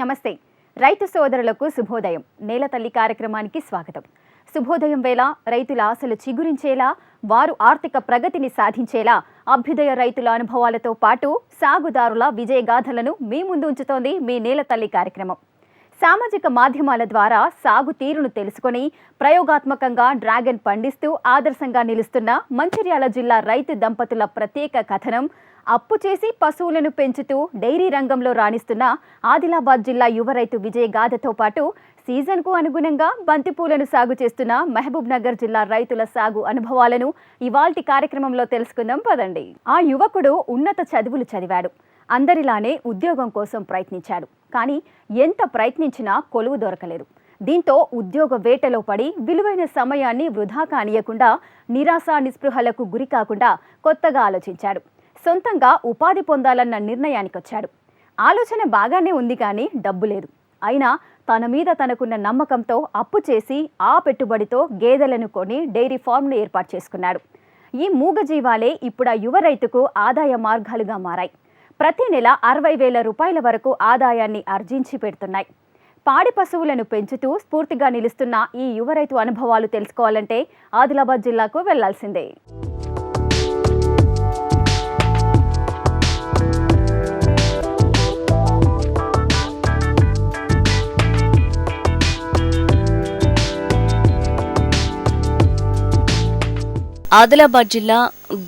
నమస్తే. రైతు సోదరులకు శుభోదయం. నేల తల్లి కార్యక్రమానికి స్వాగతం. శుభోదయం వేళ రైతుల ఆశలు చిగురించేలా వారు ఆర్థిక ప్రగతిని సాధించేలా అభ్యుదయ రైతుల అనుభవాలతో పాటు సాగుదారుల విజయగాథలను మీ ముందు ఉంచుతోంది మీ నేల తల్లి కార్యక్రమం. సామాజిక మాధ్యమాల ద్వారా సాగు తీరును తెలుసుకొని ప్రయోగాత్మకంగా డ్రాగన్ పండిస్తూ ఆదర్శంగా నిలుస్తున్న మంచిర్యాల జిల్లా రైతు దంపతుల ప్రత్యేక కథనం అప్పు చేసి పశువులను పెంచుతూ డైరీ రంగంలో రాణిస్తున్న ఆదిలాబాద్ జిల్లా యువ రైతు విజయగాథతో పాటు సీజన్కు అనుగుణంగా బంతిపూలను సాగు చేస్తున్న మహబూబ్ నగర్ జిల్లా రైతుల సాగు అనుభవాలను ఇవాల్టి కార్యక్రమంలో తెలుసుకుందాం. పదండి. ఆ యువకుడు ఉన్నత చదువులు చదివాడు. అందరిలానే ఉద్యోగం కోసం ప్రయత్నించాడు. కానీ ఎంత ప్రయత్నించినా కొలువు దొరకలేదు. దీంతో ఉద్యోగ వేటలో పడి విలువైన సమయాన్ని వృధా కానియకుండా నిరాశ నిస్పృహలకు గురి కాకుండా కొత్తగా ఆలోచించాడు. సొంతంగా ఉపాధి పొందాలన్న నిర్ణయానికి వచ్చాడు ఆలోచన బాగానే ఉంది కానీ డబ్బు లేదు. అయినా తన మీద తనకున్న నమ్మకంతో అప్పు చేసి ఆ పెట్టుబడితో గేదెలను కొని డైరీ ఫామ్ను ఏర్పాటు చేసుకున్నాడు. ఈ మూగజీవాలే ఇప్పుడు ఆ యువ రైతుకు ఆదాయ మార్గాలుగా మారాయి. ప్రతి నెల అరవై వేల రూపాయల వరకు ఆదాయాన్ని ఆర్జించి పెడుతున్నాయి. పాడి పశువులను పెంచుతూ స్ఫూర్తిగా నిలుస్తున్న ఈ యువ రైతు అనుభవాలు తెలుసుకోవాలంటే ఆదిలాబాద్ జిల్లాకు వెళ్ళాల్సిందే. ఆదిలాబాద్ జిల్లా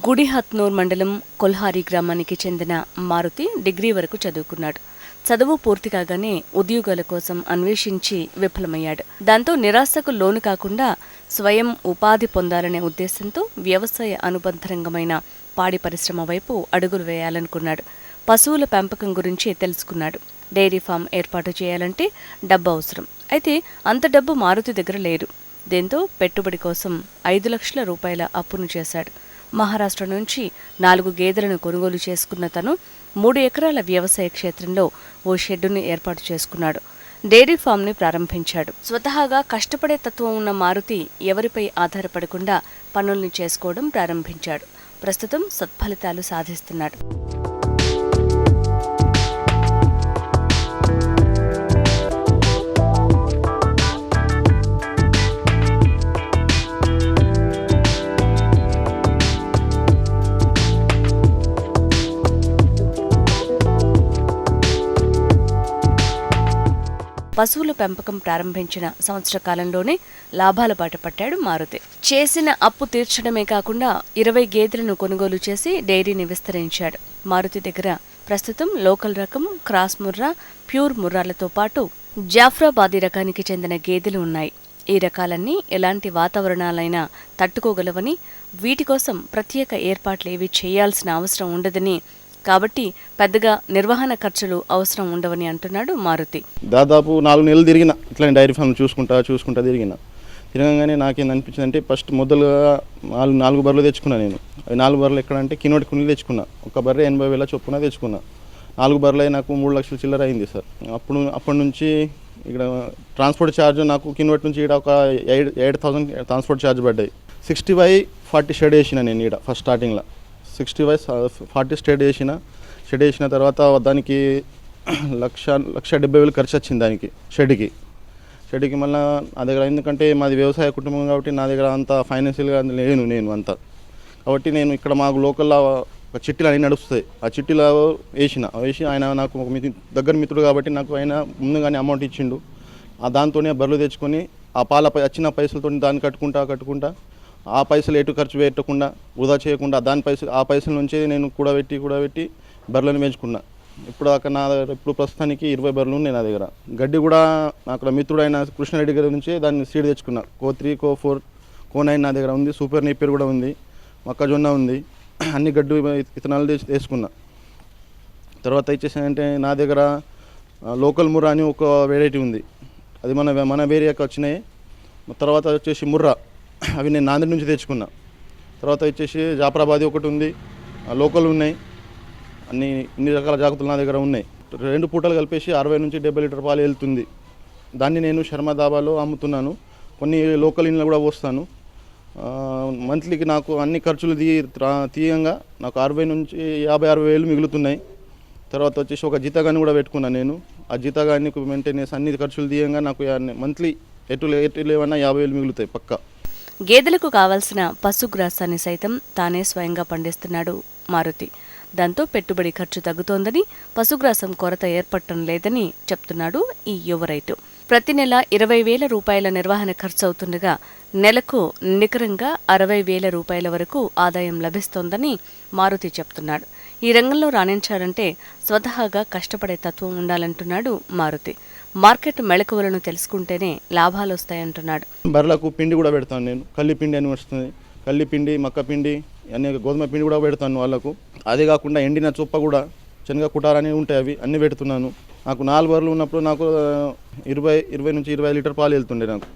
గుడిహత్నూర్ మండలం కొల్హారి గ్రామానికి చెందిన మారుతి డిగ్రీ వరకు చదువుకున్నాడు. చదువు పూర్తి కాగానే ఉద్యోగాల కోసం అన్వేషించి విఫలమయ్యాడు. దాంతో నిరాశకు లోను కాకుండా స్వయం ఉపాధి పొందాలనే ఉద్దేశంతో వ్యవసాయ అనుబంధ రంగమైన పాడి పరిశ్రమ వైపు అడుగులు వేయాలనుకున్నాడు. పశువుల పెంపకం గురించి తెలుసుకున్నాడు. డైరీ ఫామ్ ఏర్పాటు చేయాలంటే డబ్బు అవసరం. అయితే అంత డబ్బు మారుతి దగ్గర లేదు. దీంతో పెట్టుబడి కోసం ఐదు లక్షల రూపాయల అప్పును చేశాడు. మహారాష్ట్ర నుంచి నాలుగు గేదెలను కొనుగోలు చేసుకున్న తను మూడు ఎకరాల వ్యవసాయ క్షేత్రంలో ఓ షెడ్డును ఏర్పాటు చేసుకున్నాడు. డైరీ ఫామ్ని ప్రారంభించాడు. స్వతహాగా కష్టపడే తత్వం ఉన్న మారుతి ఎవరిపై ఆధారపడకుండా పనుల్ని చేసుకోవడం ప్రారంభించాడు. ప్రస్తుతం సత్ఫలితాలు సాధిస్తున్నాడు. పశువుల పెంపకం ప్రారంభించిన సంవత్సర కాలంలోనే లాభాల బాట పట్టాడు మారుతి. చేసిన అప్పు తీర్చడమే కాకుండా ఇరవై గేదెలను కొనుగోలు చేసి డైరీని విస్తరించాడు. మారుతి దగ్గర ప్రస్తుతం లోకల్ రకం క్రాస్ ముర్రా ప్యూర్ ముర్రాలతో పాటు జాఫ్రాబాదీ రకానికి చెందిన గేదెలు ఉన్నాయి. ఈ రకాలన్నీ ఎలాంటి వాతావరణాలైనా తట్టుకోగలవని వీటి కోసం ప్రత్యేక ఏర్పాట్లు ఏవి చేయాల్సిన అవసరం ఉండదని కాబట్టి పెద్దగా నిర్వహణ ఖర్చులు అవసరం ఉండవని అంటున్నాడు మారుతి. దాదాపు నాలుగు నెలలు తిరిగిన ఇట్లా డైరీ ఫామ్ చూసుకుంటా చూసుకుంటా తిరిగిన. తిరగంగానే నాకేం అనిపించింది అంటే ఫస్ట్ మొదలుగా నాలుగు నాలుగు బర్రెలు తెచ్చుకున్నా నేను. అవి నాలుగు బర్రెలు ఎక్కడంటే కినోటి కుండలు తెచ్చుకున్నా. ఒక బర్రె ఎనభై వేల చొప్పున తెచ్చుకున్నా. నాలుగు బర్రెలు అయి నాకు మూడు లక్షల చిల్లర అయింది సార్. అప్పుడు అప్పటి నుంచి ఇక్కడ ట్రాన్స్పోర్ట్ ఛార్జ్ నాకు కినోటి నుంచి ఇక్కడ ఒక eight eight thousand transport charge పడ్డాయి. సిక్స్టీ బై ఫార్టీ షెడ్ వేసిన నేను ఇక్కడ ఫస్ట్ స్టార్టింగ్లో. సిక్స్టీ వైస్ ఫార్టీ స్టేట్ చేసిన షెడ్ వేసిన తర్వాత దానికి లక్ష లక్ష డెబ్బై వేలు ఖర్చు వచ్చింది దానికి షెడ్కి షెడ్కి మళ్ళీ నా దగ్గర ఎందుకంటే మాది వ్యవసాయ కుటుంబం కాబట్టి నా దగ్గర అంత ఫైనాన్షియల్గా లేను నేను అంత. కాబట్టి నేను ఇక్కడ మాకు లోకల్లో ఒక చిట్టీలు అన్నీ నడుస్తాయి. ఆ చిట్టీలో వేసిన వేసి ఆయన నాకు ఒక మితి దగ్గర మిత్రుడు కాబట్టి నాకు ఆయన ముందుగానే అమౌంట్ ఇచ్చిండు. ఆ దాంతోనే బర్రెలు తెచ్చుకొని ఆ పాల పై వచ్చిన పైసలతో దాన్ని కట్టుకుంటా కట్టుకుంటా ఆ పైసలు ఎటు ఖర్చు పెట్టకుండా వృధా చేయకుండా దాని పైసలు ఆ పైసల నుంచే నేను కూడబెట్టి కూడబెట్టి బర్రెలను పెంచుకున్నా. ఇప్పుడు అక్కడ నా దగ్గర ఇప్పుడు ప్రస్తుతానికి ఇరవై బర్రెలు ఉన్నాయి నా దగ్గర. గడ్డి కూడా అక్కడ మిత్రుడైన కృష్ణారెడ్డి గారి నుంచి దాన్ని సీడ్ తెచ్చుకున్నా. CO three CO four CO nine నా దగ్గర ఉంది. సూపర్ నేపియర్ కూడా ఉంది. మొక్కజొన్న ఉంది. అన్ని గడ్డి ఇతనాలు తెచ్చి వేసుకున్నా తర్వాత ఇచ్చేసానంటే నా దగ్గర లోకల్ ముర్రా అని ఒక వెరైటీ ఉంది. అది మన మన ఏరియాకి వచ్చినాయి. తర్వాత వచ్చేసి ముర్రా. అవి నేను నాందేడ్ నుంచి తెచ్చుకున్నా. తర్వాత వచ్చేసి జాఫరాబాదీ ఒకటి ఉంది. ఆ, లోకల్ ఉన్నాయి. అన్ని ఇన్ని రకాల జాగ్రత్తలు నా దగ్గర ఉన్నాయి. రెండు పూటలు కలిపేసి అరవై నుంచి డెబ్బై లీటర్ పాలు వెళ్తుంది. దాన్ని నేను శర్మ దాబాలో అమ్ముతున్నాను. కొన్ని లోకల్ ఇంట్లో కూడా పోస్తాను. మంత్లీకి నాకు అన్ని ఖర్చులు తీ తీయంగా నాకు అరవై నుంచి యాభై అరవై వేలు మిగులుతున్నాయి. తర్వాత వచ్చేసి ఒక జీతగాని కూడా పెట్టుకున్నాను నేను. ఆ జీతగాన్ని మెయింటెనెన్స్ అన్ని ఖర్చులు తీయంగా నాకు మంత్లీ ఎటు లే- ఎటు లేవన్నా యాభై వేలు మిగులుతాయి పక్కా. గేదెలకు కావాల్సిన పశుగ్రాసాన్ని సైతం తానే స్వయంగా పండిస్తున్నాడు మారుతి. దాంతో పెట్టుబడి ఖర్చు తగ్గుతోందని పశుగ్రాసం కొరత ఏర్పడటం లేదని చెప్తున్నాడు ఈ యువ రైతు. ప్రతి నెల ఇరవై వేల రూపాయల నిర్వహణ ఖర్చు అవుతుండగా నెలకు నికరంగా అరవై వేల రూపాయల వరకు ఆదాయం లభిస్తోందని మారుతి చెప్తున్నాడు. ఈ రంగంలో రాణించారంటే స్వతహాగా కష్టపడే తత్వం ఉండాలంటున్నాడు మారుతి. మార్కెట్ మెళకువలను తెలుసుకుంటేనే లాభాలు వస్తాయంటున్నాడు. బర్రెలకు పిండి కూడా పెడతాను నేను. కల్లి పిండి అని వస్తుంది. కల్లి పిండి మక్క పిండి అనేక గోధుమ పిండి కూడా పెడతాను వాళ్ళకు. అదే కాకుండా ఎండిన చుప్ప కూడా శనగ కుటారని ఉంటాయి అవి అన్నీ పెడుతున్నాను. నాకు నాలుగు బర్రెలు ఉన్నప్పుడు నాకు ఇరవై ఇరవై నుంచి ఇరవై లీటర్ పాలు వెళ్తుండే నాకు.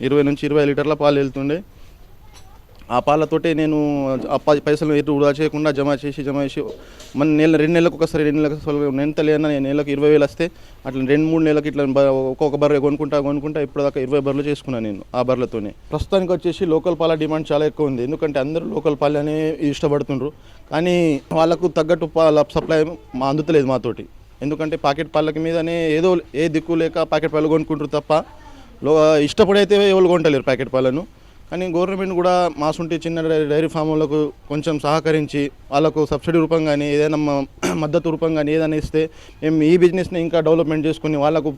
ఇరవై నుంచి ఇరవై లీటర్ల పాలు వెళ్తుండే. ఆ పాలతోటే నేను ఆ పైసలు ఎటు వృధా చేయకుండా జమ చేసి జమ చేసి మన నెల రెండు నెలలకు ఒకసారి రెండు నెలలకు ఒకసారి నెంత లేదన్నా నేను నెలకు ఇరవై వేలు వస్తే అట్లా రెండు మూడు నెలలకి ఇట్లా బ- ఒక్కొక్క బర్రె కొనుక్కుంటా కొనుక్కుంటా ఇప్పుడు దాకా ఇరవై బర్రెలు చేసుకున్నాను నేను ఆ బర్రెలతోనే. ప్రస్తుతానికి వచ్చేసి లోకల్ పాల డిమాండ్ చాలా ఎక్కువ ఉంది. ఎందుకంటే అందరూ లోకల్ పాలనే ఇష్టపడుతుండ్రు. కానీ వాళ్ళకు తగ్గట్టు పాల సప్లై మా అందుతలేదు మాతోటి. ఎందుకంటే పాకెట్ పాలకి మీదనే ఏదో ఏ దిక్కు లేక పాకెట్ పాలు కొనుక్కుంటారు తప్ప లో ఇష్టపడైతే ఎవరు కొంటలేరు ప్యాకెట్ పాలను. కానీ గవర్నమెంట్ కూడా మాసుంటి చిన్న డైరీ ఫామ్లకు కొంచెం సహకరించి వాళ్ళకు సబ్సిడీ రూపం కానీ ఏదైనా మద్దతు రూపం కానీ ఏదైనా ఇస్తే మేము ఈ బిజినెస్ని ఇంకా డెవలప్మెంట్ చేసుకుని వాళ్ళకు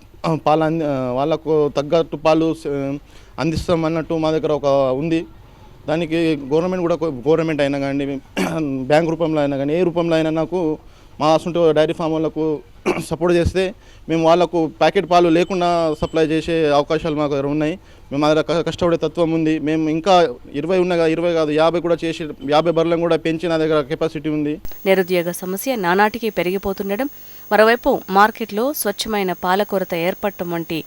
పాలు అంది వాళ్ళకు తగ్గట్టు పాలు అందిస్తాం అన్నట్టు మా దగ్గర ఒక ఉంది. దానికి గవర్నమెంట్ కూడా గవర్నమెంట్ అయినా కానీ బ్యాంక్ రూపంలో అయినా కానీ ఏ రూపంలో అయినా నాకు మా అసంటూ డైరీ ఫామ్ వాళ్ళకు సపోర్ట్ చేస్తే మేము వాళ్ళకు ప్యాకెట్ పాలు లేకుండా సప్లై చేసే అవకాశాలు మాకు దగ్గర ఉన్నాయి. మేము అదే కష్టపడే తత్వం ఉంది. మేము ఇంకా ఇరవై ఉన్నాయి ఇరవై కాదు యాభై కూడా చేసి యాభై బర్లను కూడా పెంచి నా దగ్గర కెపాసిటీ ఉంది. నిరుద్యోగ సమస్య నానాటికి పెరిగిపోతుండడం మరోవైపు మార్కెట్లో స్వచ్ఛమైన పాల కొరత ఏర్పడటం వంటి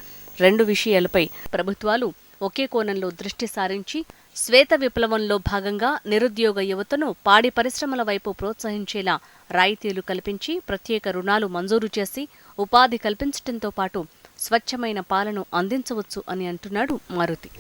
రెండు విషయాలపై ప్రభుత్వాలు ఒకే కోణంలో దృష్టి సారించి శ్వేత విప్లవంలో భాగంగా నిరుద్యోగ యువతను పాడి పరిశ్రమల వైపు ప్రోత్సహించేలా రాయితీలు కల్పించి ప్రత్యేక రుణాలు మంజూరు చేసి ఉపాధి కల్పించడంతో పాటు స్వచ్ఛమైన పాలను అందించవచ్చు అని అంటున్నాడు మారుతి.